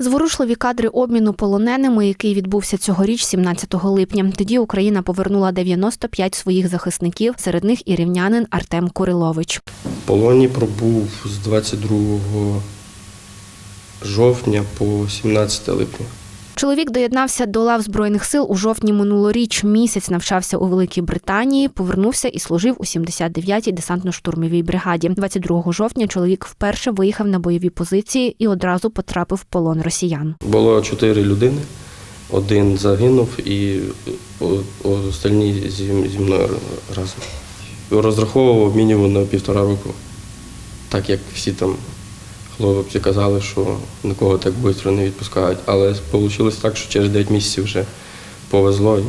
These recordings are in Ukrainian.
Зворушливі кадри обміну полоненими, який відбувся цьогоріч, 17 липня. Тоді Україна повернула 95 своїх захисників, серед них і рівнянин Артем Курилович. Полоні пробув з 22 жовтня по 17 липня. Чоловік доєднався до лав збройних сил у жовтні минулоріч. Місяць навчався у Великій Британії, повернувся і служив у 79-й десантно-штурмовій бригаді. 22 жовтня чоловік вперше виїхав на бойові позиції і одразу потрапив в полон росіян. Було чотири людини. Один загинув і остальні зі мною разом. Розраховував мінімум на півтора року, так як всі там хлопці казали, що нікого так швидко не відпускають. Але вийшло так, що через 9 місяців вже повезло і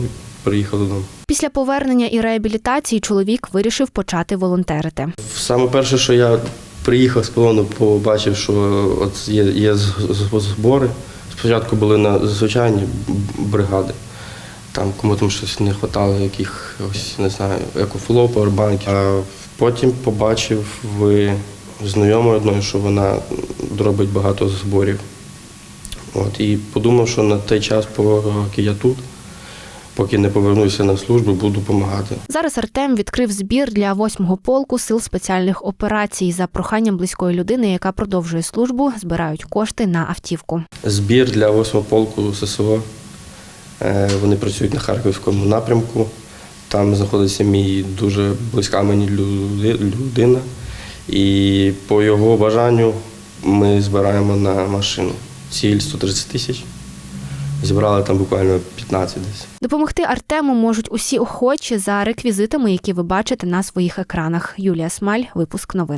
приїхав додому. Після повернення і реабілітації чоловік вирішив почати волонтерити. Саме перше, що я приїхав з полону, побачив, що от є, є збори. Спочатку були на звичайні бригади. Там кому там щось не вистачало, якихось, не знаю, екофлоу, павербанків. А потім побачив в знайомої одної, що вона робить багато зборів. От, і подумав, що на той час, поки я тут, поки не повернуся на службу, буду допомагати. Зараз Артем відкрив збір для 8-го полку сил спеціальних операцій за проханням близької людини, яка продовжує службу, збирають кошти на автівку. Збір для 8 полку ССО. Е, Вони працюють на Харківському напрямку. Там знаходиться мій дуже близька мені людина. І по його бажанню ми збираємо на машину. Ціль 130 тисяч. Зібрали там буквально 15 десь. Допомогти Артему можуть усі охочі за реквізитами, які ви бачите на своїх екранах. Юлія Смаль, випуск новин.